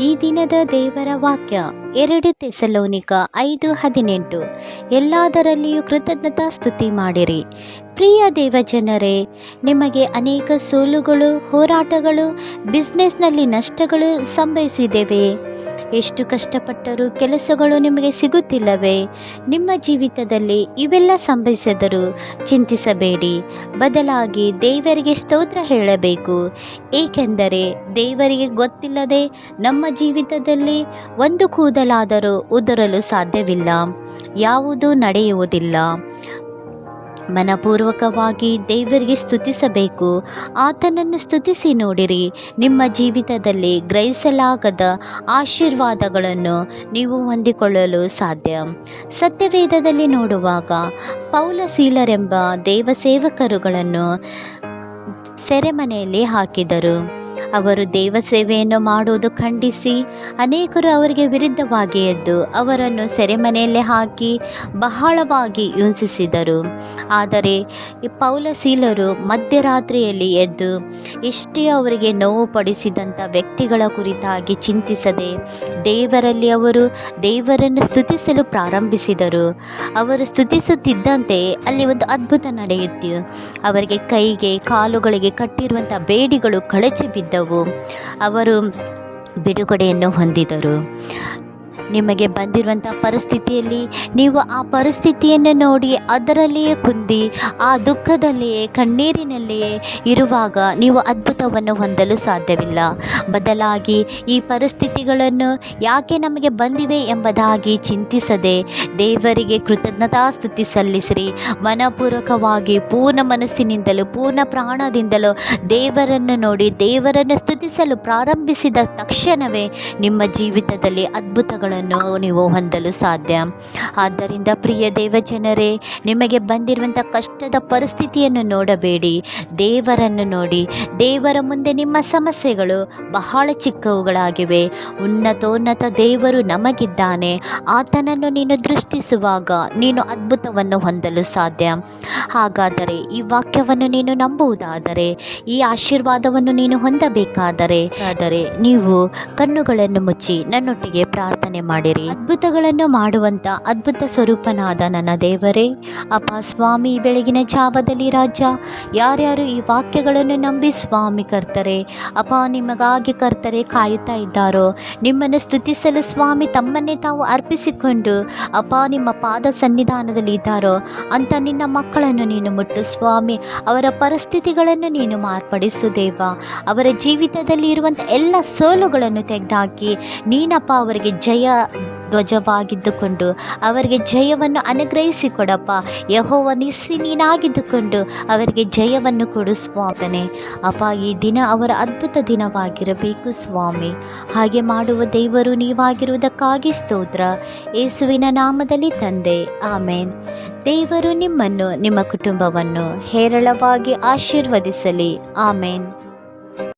ಈ ದಿನದ ದೇವರ ವಾಕ್ಯ ಎರಡು ತೆಸಲೋನಿಕ ಐದು ಹದಿನೆಂಟು. ಎಲ್ಲದರಲ್ಲಿಯೂ ಕೃತಜ್ಞತಾ ಸ್ತುತಿ ಮಾಡಿರಿ. ಪ್ರಿಯ ದೇವಜನರೇ, ನಿಮಗೆ ಅನೇಕ ಸೋಲುಗಳು, ಹೋರಾಟಗಳು ಬಿಸ್ನೆಸ್ನಲ್ಲಿ ನಷ್ಟಗಳು ಸಂಭವಿಸಿದ್ದೇವೆ ಎಷ್ಟು ಕಷ್ಟಪಟ್ಟರೂ ಕೆಲಸಗಳು ನಿಮಗೆ ಸಿಗುತ್ತಿಲ್ಲವೇ? ನಿಮ್ಮ ಜೀವಿತದಲ್ಲಿ ಇವೆಲ್ಲ ಸಂಭವಿಸಿದರೂ ಚಿಂತಿಸಬೇಡಿ. ಬದಲಾಗಿ ದೇವರಿಗೆ ಸ್ತೋತ್ರ ಹೇಳಬೇಕು. ಏಕೆಂದರೆ ದೇವರಿಗೆ ಗೊತ್ತಿಲ್ಲದೆ ನಮ್ಮ ಜೀವಿತದಲ್ಲಿ ಒಂದು ಕೂದಲಾದರೂ ಉದುರಲು ಸಾಧ್ಯವಿಲ್ಲ. ಯಾವುದೂ ನಡೆಯುವುದಿಲ್ಲ. ಮನಪೂರ್ವಕವಾಗಿ ದೇವರಿಗೆ ಸ್ತುತಿಸಬೇಕು. ಆತನನ್ನು ಸ್ತುತಿಸಿ ನೋಡಿರಿ. ನಿಮ್ಮ ಜೀವಿತದಲ್ಲಿ ಗ್ರಹಿಸಲಾಗದ ಆಶೀರ್ವಾದಗಳನ್ನು ನೀವು ಹೊಂದಿಕೊಳ್ಳಲು ಸಾಧ್ಯ. ಸತ್ಯವೇದದಲ್ಲಿ ನೋಡುವಾಗ ಪೌಲ ಸೀಲರೆಂಬ ದೇವಸೇವಕರುಗಳನ್ನು ಸೆರೆಮನೆಯಲ್ಲಿ ಹಾಕಿದರು. ಅವರು ದೇವ ಸೇವೆಯನ್ನು ಮಾಡುವುದು ಖಂಡಿಸಿ ಅನೇಕರು ಅವರಿಗೆ ವಿರುದ್ಧವಾಗಿ ಎದ್ದು ಅವರನ್ನು ಸೆರೆಮನೆಯಲ್ಲೇ ಹಾಕಿ ಬಹಳವಾಗಿ ಹಿಂಸಿಸಿದರು. ಆದರೆ ಈ ಪೌಲಶೀಲರು ಮಧ್ಯರಾತ್ರಿಯಲ್ಲಿ ಎದ್ದು ಎಷ್ಟೇ ಅವರಿಗೆ ನೋವು ಪಡಿಸಿದಂಥ ವ್ಯಕ್ತಿಗಳ ಕುರಿತಾಗಿ ಚಿಂತಿಸದೆ ದೇವರಲ್ಲಿ ಅವರು ದೇವರನ್ನು ಸ್ತುತಿಸಲು ಪ್ರಾರಂಭಿಸಿದರು. ಅವರು ಸ್ತುತಿಸುತ್ತಿದ್ದಂತೆ ಅಲ್ಲಿ ಒಂದು ಅದ್ಭುತ ನಡೆಯಿತು. ಅವರಿಗೆ ಕೈಗೆ ಕಾಲುಗಳಿಗೆ ಕಟ್ಟಿರುವಂಥ ಬೇಡಿಗಳು ಕಳಚಿ ಬಿದ್ದವು. ಅವರು ಬಿಡುಗಡೆಯನ್ನು ಹೊಂದಿದರು. ನಿಮಗೆ ಬಂದಿರುವಂಥ ಪರಿಸ್ಥಿತಿಯಲ್ಲಿ ನೀವು ಆ ಪರಿಸ್ಥಿತಿಯನ್ನು ನೋಡಿ ಅದರಲ್ಲಿಯೇ ಕುಂದಿ, ಆ ದುಃಖದಲ್ಲಿಯೇ, ಕಣ್ಣೀರಿನಲ್ಲಿಯೇ ಇರುವಾಗ ನೀವು ಅದ್ಭುತವನ್ನು ಹೊಂದಲು ಸಾಧ್ಯವಿಲ್ಲ. ಬದಲಾಗಿ ಈ ಪರಿಸ್ಥಿತಿಗಳನ್ನು ಯಾಕೆ ನಮಗೆ ಬಂದಿವೆ ಎಂಬುದಾಗಿ ಚಿಂತಿಸದೆ ದೇವರಿಗೆ ಕೃತಜ್ಞತಾ ಸ್ತುತಿ ಸಲ್ಲಿಸಿರಿ. ಮನಪೂರ್ವಕವಾಗಿ, ಪೂರ್ಣ ಮನಸ್ಸಿನಿಂದಲೂ, ಪೂರ್ಣ ಪ್ರಾಣದಿಂದಲೂ ದೇವರನ್ನು ನೋಡಿ ದೇವರನ್ನು ಸ್ತುತಿಸಲು ಪ್ರಾರಂಭಿಸಿದ ತಕ್ಷಣವೇ ನಿಮ್ಮ ಜೀವಿತದಲ್ಲಿ ಅದ್ಭುತಗಳನ್ನು ನೀವು ಹೊಂದಲು ಸಾಧ್ಯ. ಆದ್ದರಿಂದ ಪ್ರಿಯ ದೇವಜನರೇ, ನಿಮಗೆ ಬಂದಿರುವಂಥ ಕಷ್ಟದ ಪರಿಸ್ಥಿತಿಯನ್ನು ನೋಡಬೇಡಿ. ದೇವರನ್ನು ನೋಡಿ, ದೇವರ ಮುಂದೆ ನಿಮ್ಮ ಸಮಸ್ಯೆಗಳು ಬಹಳ ಚಿಕ್ಕವುಗಳಾಗಿವೆ. ಉನ್ನತೋನ್ನತ ದೇವರು ನಮಗಿದ್ದಾನೆ. ಆತನನ್ನು ನೀನು ದೃಷ್ಟಿಸುವಾಗ ನೀನು ಅದ್ಭುತವನ್ನು ಹೊಂದಲು ಸಾಧ್ಯ. ಹಾಗಾದರೆ ಈ ವಾಕ್ಯವನ್ನು ನೀನು ನಂಬುವುದಾದರೆ, ಈ ಆಶೀರ್ವಾದವನ್ನು ನೀನು ಹೊಂದಬೇಕಾದರೆ ಆದರೆ ನೀವು ಕಣ್ಣುಗಳನ್ನು ಮುಚ್ಚಿ ನನ್ನೊಟ್ಟಿಗೆ ಪ್ರಾರ್ಥನೆ ಮಾಡಿರಿ. ಅದ್ಭುತಗಳನ್ನು ಮಾಡುವಂಥ ಅದ್ಭುತ ಸ್ವರೂಪನಾದ ನನ್ನ ದೇವರೇ. ಅಪ್ಪ ಸ್ವಾಮಿ, ಬೆಳಗಿನ ಜಾವದಲ್ಲಿ ರಾಜ. ಯಾರ್ಯಾರು ಈ ವಾಕ್ಯಗಳನ್ನು ನಂಬಿ ಸ್ವಾಮಿ ಕರ್ತಾರೆ, ಅಪ್ಪ ನಿಮಗಾಗಿ ಕರ್ತರೆ ಕಾಯುತ್ತಾ ಇದ್ದಾರೋ, ನಿಮ್ಮನ್ನು ಸ್ತುತಿಸಲು ಸ್ವಾಮಿ ತಮ್ಮನ್ನೇ ತಾವು ಅರ್ಪಿಸಿಕೊಂಡು ಅಪ್ಪ ನಿಮ್ಮ ಪಾದ ಸನ್ನಿಧಾನದಲ್ಲಿ ಇದ್ದಾರೋ, ಅಂತ ನಿನ್ನ ಮಕ್ಕಳನ್ನು ನೀನು ಮುಟ್ಟು ಸ್ವಾಮಿ, ಅವರ ಪರಿಸ್ಥಿತಿಗಳನ್ನು ನೀನು ಮಾರ್ಪಡಿಸು ದೇವ. ಅವರ ಜೀವಿತದಲ್ಲಿ ಇರುವಂಥ ಎಲ್ಲ ಸೋಲುಗಳನ್ನು ತೆಗೆದುಹಾಕಿ ನೀನಪ್ಪ ಅವರಿಗೆ ಜಯ ಧ್ವಜವಾಗಿದ್ದುಕೊಂಡು ಅವರಿಗೆ ಜಯವನ್ನು ಅನುಗ್ರಹಿಸಿಕೊಡಪ್ಪ ಯಹೋವ ನಿಸ್ಸಿ ನೀನಾಗಿದ್ದುಕೊಂಡು ಅವರಿಗೆ ಜಯವನ್ನು ಕೊಡು ಸ್ವಾಮನೆ ಅಪ್ಪ, ಈ ದಿನ ಅವರ ಅದ್ಭುತ ದಿನವಾಗಿರಬೇಕು ಸ್ವಾಮಿ. ಹಾಗೆ ಮಾಡುವ ದೇವರು ನೀವಾಗಿರುವುದಕ್ಕಾಗಿ ಸ್ತೋತ್ರ. ಯೇಸುವಿನ ನಾಮದಲ್ಲಿ ತಂದೆ. ಆಮೇನ್. ದೇವರು ನಿಮ್ಮನ್ನು, ನಿಮ್ಮ ಕುಟುಂಬವನ್ನು ಹೇರಳವಾಗಿ ಆಶೀರ್ವದಿಸಲಿ. ಆಮೇನ್.